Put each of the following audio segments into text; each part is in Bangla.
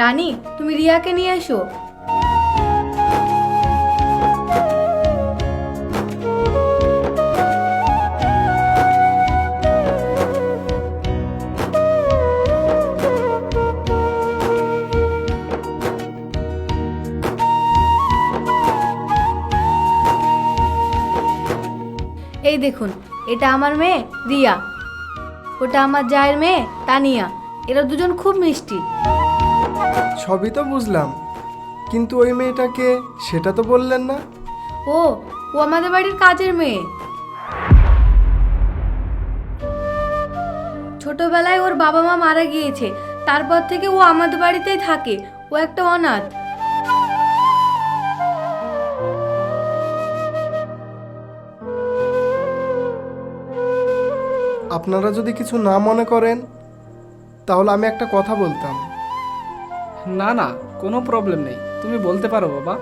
রানী, তুমি রিয়াকে নিয়ে এসো। এই দেখুন, এটা আমার মেয়ে রিয়া। ওটা আমার জায়ের মেয়ে তানিয়া। এরা দুজন খুব মিষ্টি। সবই তো বুঝলাম। কিন্তু ওই মেয়েটাকে সেটা তো বললেন না। ও ও আমাদের বাড়ির কাজের মেয়ে। ছোটবেলায় ওর বাবা মা মারা গিয়েছে। তারপর থেকে ও আমাদের বাড়িতেই থাকে। ও একটা অনাথ। আপনারা যদি কিছু না মনে করেন তাহলে আমি একটা কথা বলতাম। না না কোনো প্রবলেম নেই। তুমি বলতে পারো বাবা।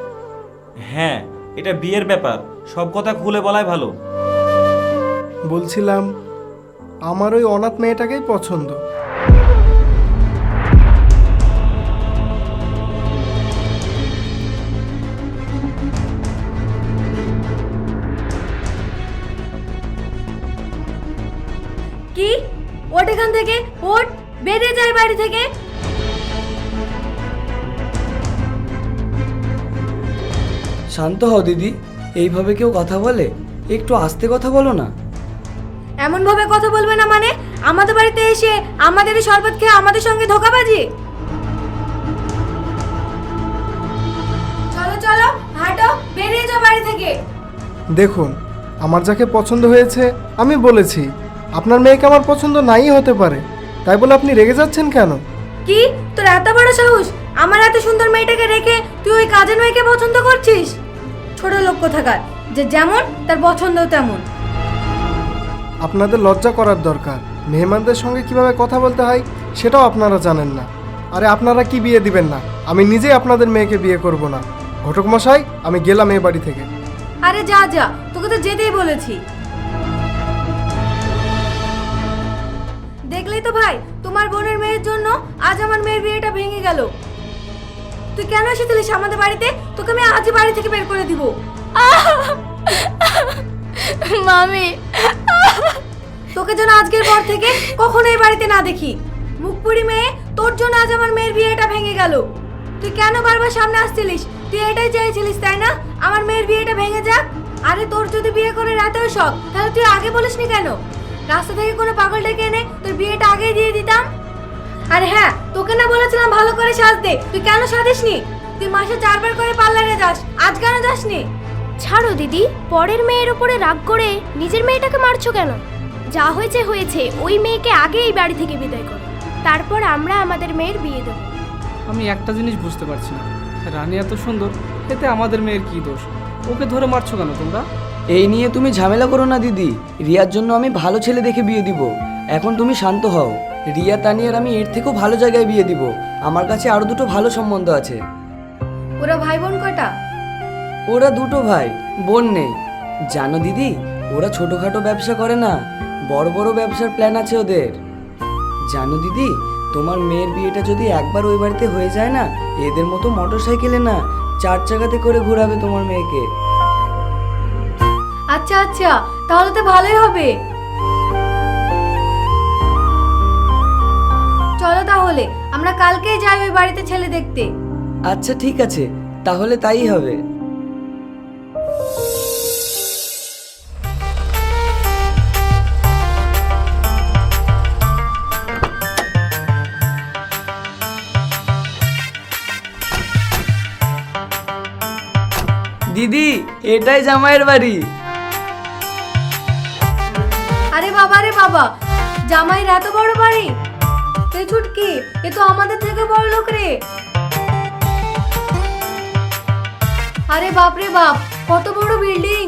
হ্যাঁ এটা বিয়ের ব্যাপার। সব কথা খুলে বলাই ভালো। বলছিলাম আমার ওই অনাথ মেয়েটাকেই পছন্দ। কি? ওট এখান থেকে ওট বেরিয়ে যায় বাড়ি থেকে। শান্ত হও দিদি। এইভাবে কেউ কথা বলে? একটু আস্তে কথা বলো না। এমন ভাবে কথা বলবে না মানে? আমাদের বাড়িতে এসে আমাদের এই শরবত খেয়ে আমাদের সঙ্গে ধোকাবাজি? চলো চলো হাঁটো বেরিয়ে যাও বাড়ি থেকে। দেখুন আমার যাকে পছন্দ হয়েছে আমি বলেছি আপনার মেয়েকে আমার পছন্দ নাই হতে পারে। তাই বলে আপনি রেগে যাচ্ছেন কেন? কি? তোর এত বড় সাহস? আমার এত সুন্দর মেয়েটাকে রেখে তুই ওই কাজের মেয়েকে পছন্দ করছিস? ছোট লোক কোথাকার? যে যেমন তার পছন্দ তেমন। আপনাদের লজ্জা করার দরকার। মেহমানদের সঙ্গে কীভাবে কথা বলতে হয় সেটাও আপনারা জানেন না। আরে আপনারা কি বিয়ে দিবেন না? আমি নিজেই আপনাদের মেয়েকে বিয়ে করব না। ঘটক মশাই আমি গেলাম এ বাড়ি থেকে। আরে যা যা তোকে তো যেতেই বলেছি। দেখলেই তো ভাই তোমার বোনের মেয়ের জন্য আজ আমার মেয়ের বিয়েটা ভেঙে গেল। তুই কেন এসেছিলিস আমাদের বাড়িতে? তোকে আমি আজই বাড়ি থেকে বের করে দিব। মামি। তোকে যেন আজকের পর থেকে কখনো এই বাড়িতে না দেখি। মুখপুরি মেয়ে তোর জন্য আজ আমার মেয়ের বিয়েটা ভেঙে গেল। তুই কেন বারবার সামনে আসছিলিস? তুই এটাই চাইছিলিস তাই না? আমার মেয়ের বিয়েটা ভেঙে যাক। আরে তোর যদি বিয়ে করে রাতেও শখ তাহলে তুই আগে বলিসনি কেন? রাস্তা থেকে কোনো পাগল ডেকে এনে তোর বিয়েটা আগেই দিয়ে দিতাম। আরে হ্যাঁ তোকে না বলেছিলাম ভালো করে সাজতে। তুই কেন সাজিসনি? তুই মাসে চারবার করে পার্লারে যাস আজ কেন যাসনি? ছাড়ো দিদি পরের মেয়ের উপরে রাগ করে নিজের মেয়েটাকে মারছো কেন? যা হয়েছে হয়েছে ওই মেয়েকে আগে এই বাড়ি থেকে বিদায় করো। তারপর আমরা আমাদের মেয়ের বিয়ে দেবো। আমি একটা জিনিস বুঝতে পারছি না। রানী এত সুন্দর এতে আমাদের মেয়ের কি দোষ? ওকে ধরে মারছো কেন তোমরা? এই নিয়ে তুমি ঝামেলা করো না দিদি। রিয়ার জন্য আমি ভালো ছেলে দেখে বিয়ে দিব। এখন তুমি শান্ত হও। রিয়া তানিয়ার আমি এর থেকেও ভালো জায়গায় বিয়ে দিব। আমার কাছে আরও দুটো ভালো সম্বন্ধ আছে। ওরা ভাই বোন কটা ওরা দুটো ভাই বোন নেই। জানো দিদি ওরা ছোটোখাটো ব্যবসা করে না বড় বড় ব্যবসার প্ল্যান আছে ওদের। জানো দিদি তোমার মেয়ের বিয়েটা যদি একবার ওই বাড়িতে হয়ে যায় না এদের মতো মোটর সাইকেলে না চার চাকাতে করে ঘোরাবে তোমার মেয়েকে। আচ্ছা আচ্ছা তাহলে তো ভালোই হবে। চলো তাহলে আমরা কালকেই যাই ওই বাড়িতে ছেলে দেখতে। আচ্ছা ঠিক আছে। তাহলে তাই হবে। দিদি এটাই জামাইয়ের বাড়ি। আরে বাবা রে বাবা জামাইয়ের এত বড় বাড়ি? এ ছুটকি এ তো আমাদের থেকে বড় লোক রে। আরে বাপ রে বাপ, কত বড় বিল্ডিং।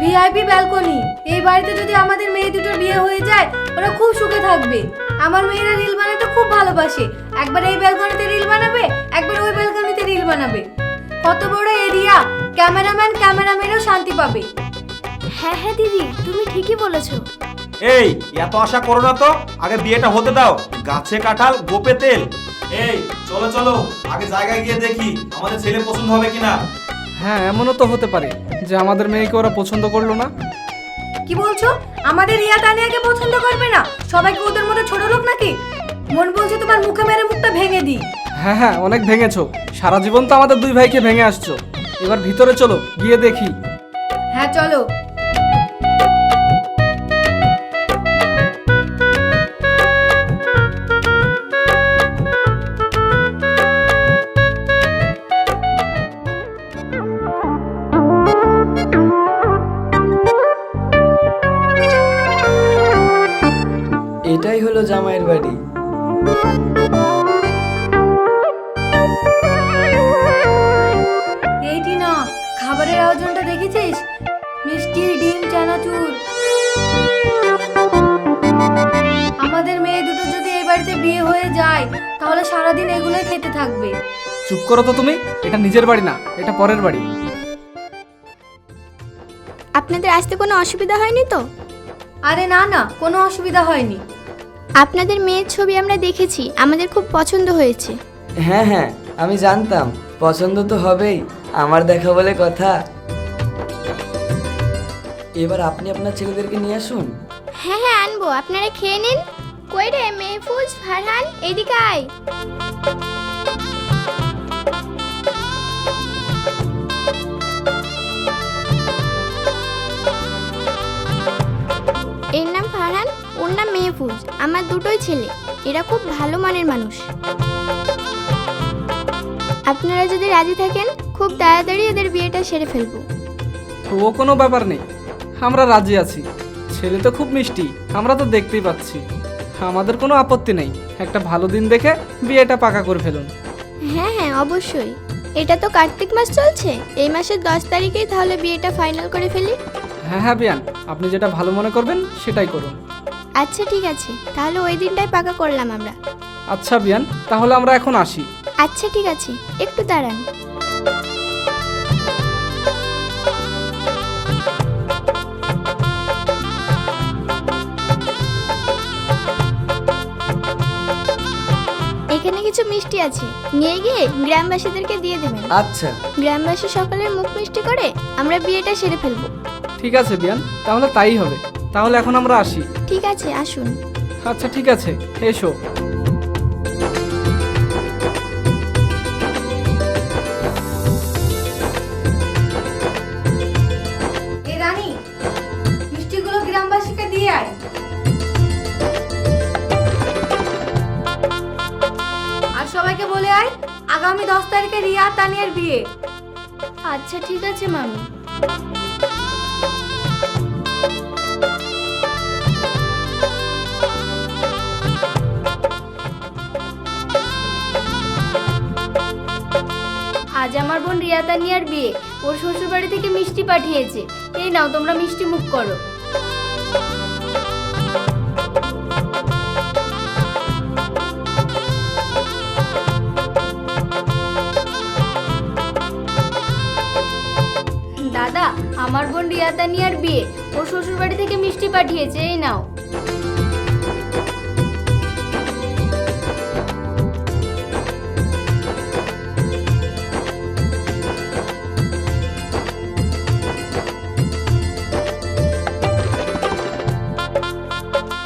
ভিআইপি ব্যালকনি, এই বাড়িতে যদি আমাদের মেয়ে দুটোর বিয়ে হয়ে যায়, ওরা খুব সুখে থাকবে। আমার মেয়েরা রিল বানাতে খুব ভালোবাসে। একবার এই ব্যালকনিতে রিল বানাবে, একবার ওই ব্যালকনিতে রিল বানাবে। কত বড় এরিয়া, ক্যামেরাম্যান ক্যামেরাম্যানও শান্তি পাবে। হ্যাঁ হ্যাঁ দিদি, তুমি ঠিকই বলেছ। এই এত আশা করো না তো? আগে বিয়েটা হতে দাও। গাছে কাঁঠাল গোপে তেল। এই চলো চলো আগে জায়গায় গিয়ে দেখি আমাদের ছেলে পছন্দ হবে কিনা। হ্যাঁ এমনও তো হতে পারে যে আমাদের মেয়েকে ওরা পছন্দ করল না। কি বলছো? আমাদের রিয়া তানিয়াকে পছন্দ করবে না? সবাইকে ওদের মতো ছোট লোক নাকি? মন বলছে তোমার মুখে মেরে মুখটা ভেঙে দিই। হ্যাঁ হ্যাঁ অনেক ভেঙেছো। সারা জীবন তো আমাদের দুই ভাইকে ভেঙে আসছো। এবার ভিতরে চলো গিয়ে দেখি। হ্যাঁ চলো। দেখেছিস মিষ্টি ডিম চানাচুর। আমাদের মেয়ে দুটো যদি এই বাড়িতে বিয়ে হয়ে যায় তাহলে সারাদিন এগুলোই খেতে থাকবে। চুপ করো তো তুমি এটা নিজের বাড়ি না এটা পরের বাড়ি। আপনাদের আসতে কোনো অসুবিধা হয়নি তো? আরে না না কোনো অসুবিধা হয়নি। আপনাদের মেয়ের ছবি আমরা দেখেছি আমাদের খুব পছন্দ হয়েছে। হ্যাঁ হ্যাঁ আমি জানতাম পছন্দ তো হবেই আমার দেখা বলে কথা। এবার আপনি আপনার ছেলেদেরকে নিয়ে আসুন। হ্যাঁ হ্যাঁ আনব। আপনারা খেয়ে নিন। কই রে মেহফুজ ফারহান এদিকে আয়। এর নাম ফারহান ওর নাম মেহফুজ আমার দুটোই ছেলে। এরা খুব ভালো মানের মানুষ। আপনারা যদি রাজি থাকেন খুব তাড়াতাড়ি এদের বিয়েটা সেরে ফেলব। ও কোনো ব্যাপার নেই। আমরা রাজি আছি। ছেলে তো খুব মিষ্টি আমরা তো দেখতেই পাচ্ছি। আমাদের কোনো আপত্তি নেই একটা ভালো দিন দেখে বিয়েটা পাকা করে ফেলুন। হ্যাঁ হ্যাঁ অবশ্যই। এটা তো কার্তিক মাস চলছে এই মাসের দশ তারিখেই তাহলে বিয়েটা ফাইনাল করে ফেলি। হ্যাঁ হ্যাঁ বিয়ান আপনি যেটা ভালো মনে করবেন সেটাই করুন। আচ্ছা ঠিক আছে তাহলে ওই দিনটাই পাকা করলাম আমরা। আচ্ছা বিয়ান তাহলে আমরা এখন আসি। আচ্ছা ঠিক আছে একটু দাঁড়ান। মিষ্টি আছে। নিয়ে গিয়ে গ্রামবাসীদেরকে দিয়ে দেবেন। আচ্ছা। গ্রামবাসী সকলের মুখ মিষ্টি করে আমরা বিয়েটা সেরে ফেলব। ঠিক আছে বিয়ান। তাহলে তাই হবে। তাহলে এখন আমরা আসি। ঠিক আছে আসুন। আচ্ছা ঠিক আছে। এসো। তানিয়ার বিয়ে। আচ্ছা ঠিক আছে, মামি। আজ আমার বোন রিয়া তানিয়ার বিয়ে। ওর শ্বশুর বাড়ি থেকে মিষ্টি পাঠিয়েছে। এই নাও, তোমরা মিষ্টি মুখ করো। রিয়া তানিয়ার বিয়ে। ওর শ্বশুর বাড়ি থেকে মিষ্টি পাঠিয়েছে, এই নাও।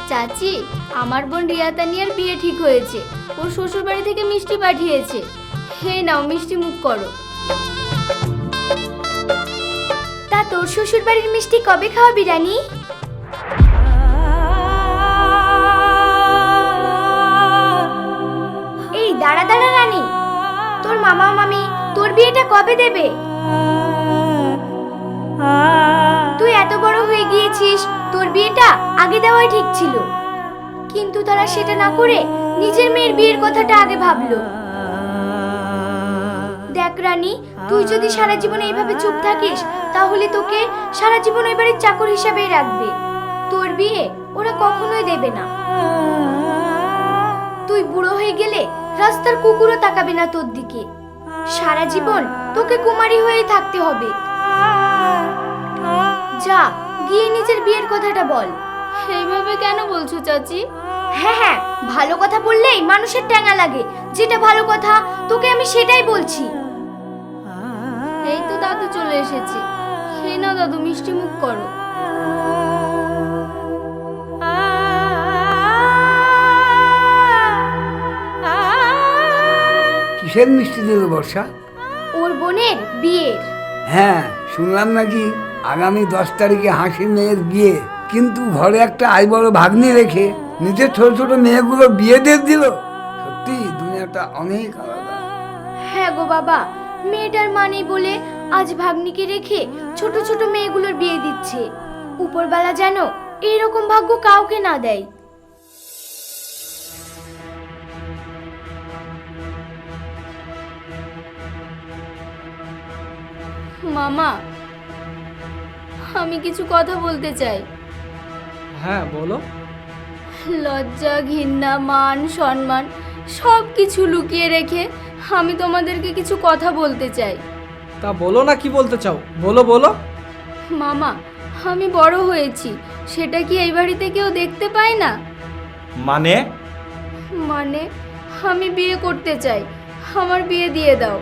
চাচি, আমার বোন রিয়া তানিয়ার বিয়ে ঠিক হয়েছে। ওর শ্বশুর বাড়ি থেকে মিষ্টি পাঠিয়েছে। হে নাও, মিষ্টি মুখ করো। তোর শ্বশুর বাড়ির মিষ্টি কবে খাওয়াবি, রানী? এই, দাঁড়া দাঁড়া, রানী। তোর মামা মামি, তোর বিয়েটা কবে দেবে? তুই এত বড় হয়ে গিয়েছিস, তোর বিয়েটা আগে দেওয়াই ঠিক ছিল। কিন্তু তারা সেটা না করে নিজের মেয়ের বিয়ের কথাটা আগে ভাবলো। দেখ, রানী তুই যদি সারা জীবন এইভাবে চুপ থাকিস তাহলে তোকে সারা জীবন ওই বাড়ির চাকর হিসাবেই রাখবে। তোর বিয়ে ওরা কখনোই দেবে না। তুই বুড়ো হয়ে গেলে রাস্তার কুকুরও তাকাবে না তোর দিকে। সারা জীবন তোকে কুমারী হয়েই থাকতে হবে। যা গিয়ে নিজের বিয়ের কথাটা বল। এইভাবে কেন বলছো চাচি? হ্যাঁ হ্যাঁ ভালো কথা বললেই মানুষের ট্যাঙা লাগে। যেটা ভালো কথা তোকে আমি সেটাই বলছি। এই তো দাদু চলে এসেছে। হে না দাদু মিষ্টি মুখ করো। কিসের মিষ্টি দিল বর্ষা? ওর বোনের বিয়ের। হ্যাঁ শুনলাম নাকি আগামী দশ তারিখে হাসি মেয়ের বিয়ে। কিন্তু ঘরে একটা আই বড় ভাগ্নি রেখে নিজের ছোট ছোট মেয়েগুলো বিয়ে দিয়ে দিল। সত্যি দুনিয়াটা অনেক আলাদা। হ্যাঁ গো বাবা মেয়েটার মানেই বলে আজ ভাগ্নিকে রেখে ছোট ছোট মেয়েগুলোর বিয়ে দিচ্ছে। উপরবেলা যেন এইরকম ভাগ্য কাউকে না দেয়। মামা আমি কিছু কথা বলতে চাই। হ্যাঁ বলো। লজ্জা ঘৃণা মান সম্মান সব কিছু লুকিয়ে রেখে আমি তোমাদেরকে কিছু কথা বলতে চাই। তা বলো না কি বলতে চাও? বলো বলো। মামা আমি বড় হয়েছি। সেটা কি এই বাড়িতে কেউ দেখতে পায় না? মানে? মানে আমি বিয়ে করতে চাই। আমার বিয়ে দিয়ে দাও।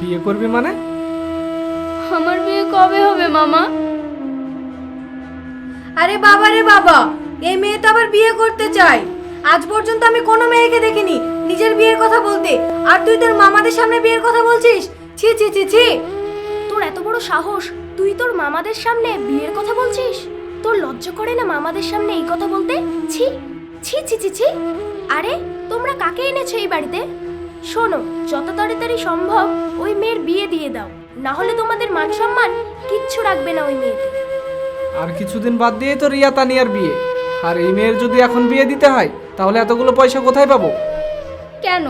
বিয়ে করবে মানে? আমার বিয়ে কবে হবে মামা? আরে বাবা রে বাবা! এই মেয়ে তো আবার বিয়ে করতে চায়। আজ পর্যন্ত আমি কোনো মেয়েকে দেখিনি। নিজের বিয়ের কথা বলতে। আর তুই তোর মামাদের সামনে বিয়ের কথা বলছিস? ছি ছি ছি ছি। তোর এত বড় সাহস? তুই তোর মামাদের সামনে বিয়ের কথা বলছিস? তোর লজ্জা করে না মামাদের সামনে এই কথা বলতে? ছি ছি ছি ছি ছি। আরে তোমরা কাকে এনেছো এই বাড়িতে? শোনো যত তাড়াতাড়ি সম্ভব ওই মেয়ের বিয়ে দিয়ে দাও। না হলে তোমাদের মান সম্মান কিচ্ছু রাখবে না ওই মেয়েতে আর কিছুদিন বাদ দিয়েই তো রিয়া তানিয়ার বিয়ে। আর এই মেয়ের যদি এখন বিয়ে দিতে হয় তাহলে এতগুলো পয়সা কোথায় পাবো? কেন?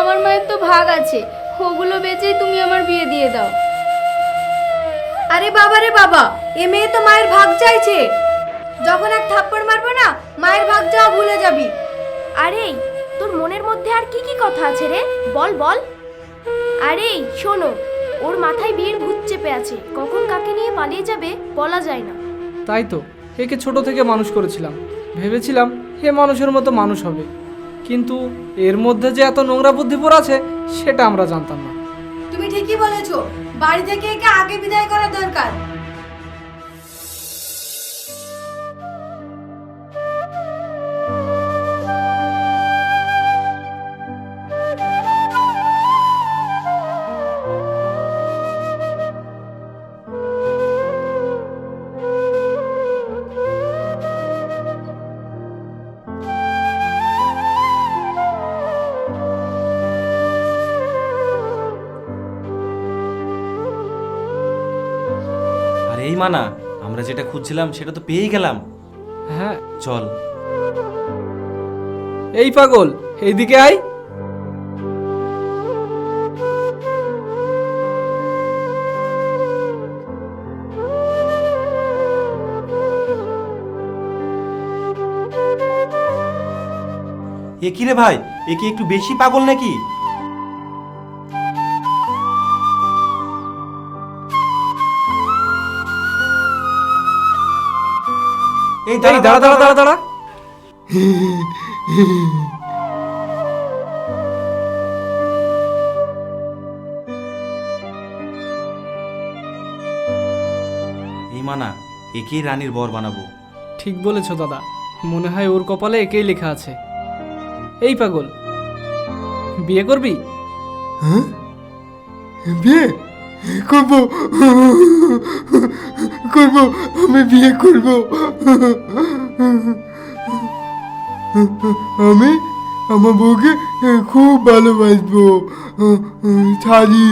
আমার মায়ের তো ভাগ আছে। ওগুলো বেচেই তুমি আমার বিয়ে দিয়ে দাও। আরে বাবা রে বাবা এ মেয়ে তো মায়ের ভাগ চাইছে। যখন এক থাপ্পড় মারবো না মায়ের ভাগ যাওয়া ভুলে যাবি। আরে তোর মনের মধ্যে আর কি কি কথা আছে রে? বল বল। আরে শোনো ওর মাথায় বিয়ের ভূত চেপে আছে। কখন কাকে নিয়ে পালিয়ে যাবে বলা যায় না। তাই তো। একে ছোট থেকে মানুষ করেছিলাম। ভেবেছিলাম হে মানুষের মতো মানুষ হবে। কিন্তু এর মধ্যে যে এত নোংরা বুদ্ধিপুর আছে, সেটা আমরা জানতাম না। তুমি ঠিকই বলেছ, বাড়ি থেকে একে আগে বিদায় করা দরকার। এই মানা আমরা যেটা খুঁজছিলাম সেটা তো পেয়েই গেলাম। হ্যাঁ। চল। এই পাগল এইদিকে আয়। এ কি রে ভাই? এ কি একটু বেশি পাগল নাকি? এই এই দাঁড়া দাঁড়া দাঁড়া দাঁড়া। এই মানা একেই রানীর বর বানাবো। ঠিক বলেছ দাদা। মনে হয় ওর কপালে একেই লেখা আছে। এই পাগল বিয়ে করবি? হ্যাঁ? বিয়ে? করব। করব আমি বিয়ে করব। আমি আমার বউকে খুব ভালোবাসবো। শাড়ি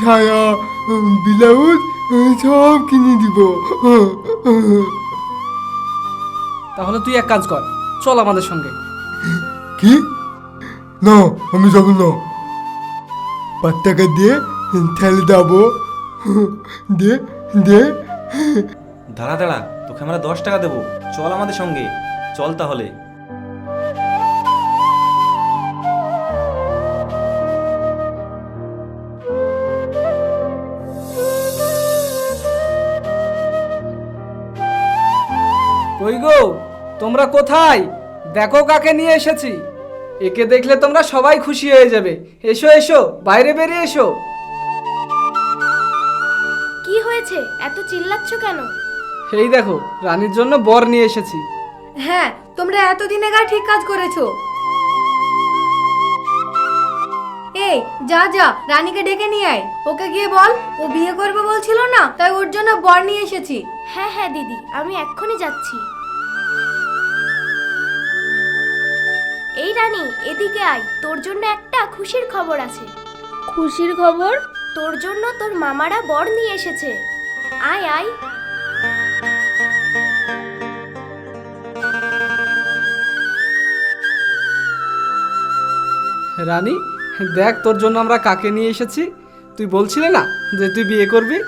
ছায়া ব্লাউজ সব কিনে দিব। তাহলে তুই এক কাজ কর চল আমাদের সঙ্গে। কি? না আমি যাব না। পাঁচ টাকা দিয়ে ঠেলে যাব দে দে। দাঁড়া দাঁড়া তোকে আমরা দশ টাকা দেবো। চল আমাদের সঙ্গে। চল তাহলে। কই গো তোমরা কোথায়? দেখো কাকে নিয়ে এসেছি। একে দেখলে তোমরা সবাই খুশি হয়ে যাবে। এসো এসো বাইরে বেরিয়ে এসো। হয়েছে? এত চিল্লাচ্ছ কেন? এই দেখো রানীর জন্য বর নিয়ে এসেছি। হ্যাঁ তোমরা এতদিন এগার ঠিক কাজ করেছ। এই যা যা রানীকে ডেকে নিয়ে আয়। ওকে গিয়ে বল ও বিয়ে করবে বলছিল না তাই ওর জন্য বর নিয়ে এসেছি। হ্যাঁ হ্যাঁ দিদি আমি এক্ষুনি যাচ্ছি। এই রানী এদিকে আয় তোর জন্য একটা খুশির খবর আছে। খুশির খবর? তোর জন্য তোর মামারা বর নিয়ে এসেছে। আয় আয়। রানী দেখ তোর জন্য আমরা কাকে নিয়ে এসেছি। তুই বলছিলে না যে তুই বিয়ে করবি?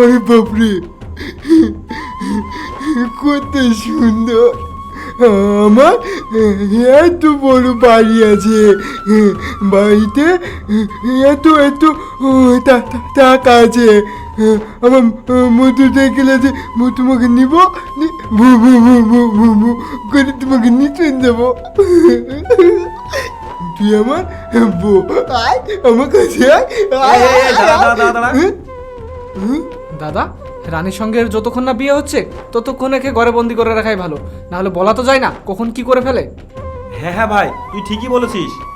আরে বাপরে কত সুন্দর। আমার এত বড় বাড়ি আছে বাড়িতে এত এত টা- টা- টাকা আছে আমার মধু দেখলে যে মু তোমাকে নিব ভু ভু ভু ভু ভু ভু করে তোমাকে নিচে দেবো তুই আমার বউ আয় আমার কাছে। হুম? হুম? দাদা রানীর সঙ্গে যতক্ষণ না বিয়ে হচ্ছে, ততক্ষণ একে ঘরে বন্দি করে রাখাই ভালো। নাহলে বলা তো যায় না কখন কি করে ফেলে। হ্যাঁ হ্যাঁ ভাই, তুই ঠিকই বলেছিস।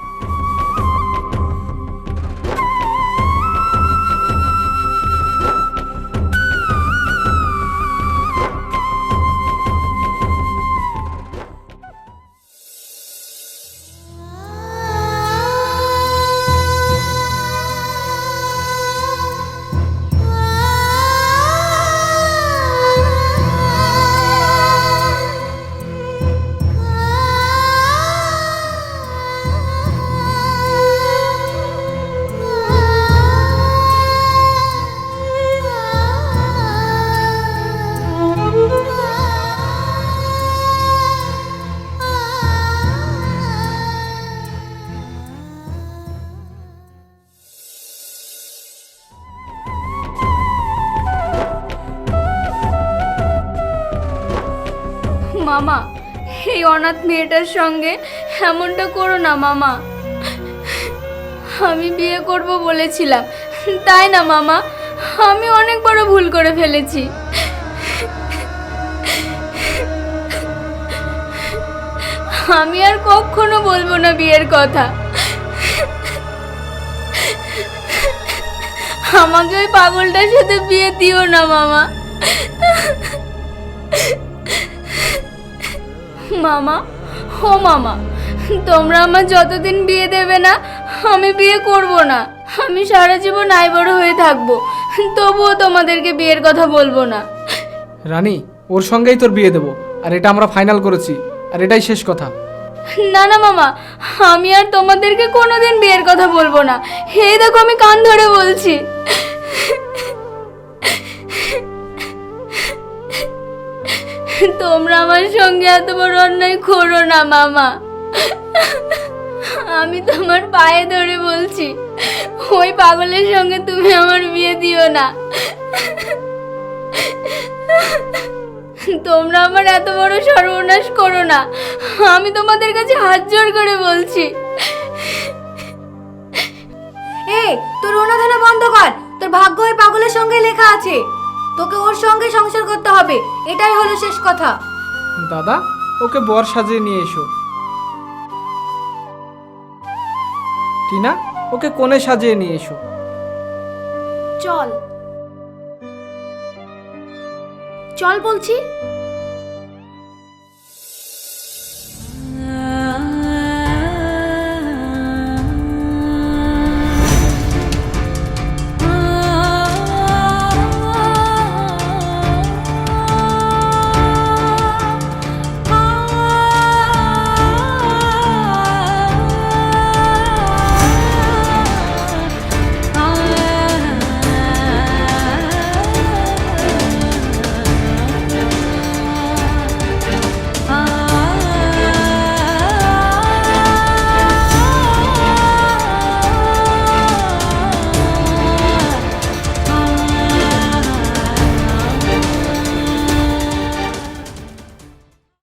মামা, এই অনাথ মেয়েটার সঙ্গে এমনটা করো না মামা। আমি বিয়ে করব বলেছিলাম, তাই না মামা? আমি অনেক বড় ভুল করে ফেলেছি। আমি আর কখনো বলব না বিয়ের কথা। আমাকে ওই পাগলটার সাথে বিয়ে দিও না মামা। মামা ও মামা তোমরা আমার যতদিন বিয়ে দেবে না আমি বিয়ে করব না। আমি সারা জীবন আইবড় হয়ে থাকব তবুও তোমাদেরকে বিয়ের কথা বলব না। রানী ওর সঙ্গেই তোর বিয়ে দেবো আর এটা আমরা ফাইনাল করেছি আর এটাই শেষ কথা। না না মামা আমি আর তোমাদেরকে কোনোদিন বিয়ের কথা বলব না। হে দেখো আমি কান ধরে বলছি। তোমরা আমার সঙ্গে এত বড় অন্যায় করো না, মামা। আমি তোমার পায়ে ধরে বলছি, ওই পাগলের সঙ্গে তুমি আমার বিয়ে দিও না। তোমরা আমার এত বড় সর্বনাশ করো না। আমি তোমাদের কাছে হাত জোর করে বলছি। তোর ওনাধানা বন্ধ কর। তোর ভাগ্য ওই পাগলের সঙ্গে লেখা আছে। তোকে ওর সঙ্গে সংসার করতে হবে। এটাই হলো শেষ কথা। দাদা ওকে বর সাজিয়ে নিয়ে এসো। টিনা ওকে কোণে সাজিয়ে নিয়ে এসো। চল। চল বলছি।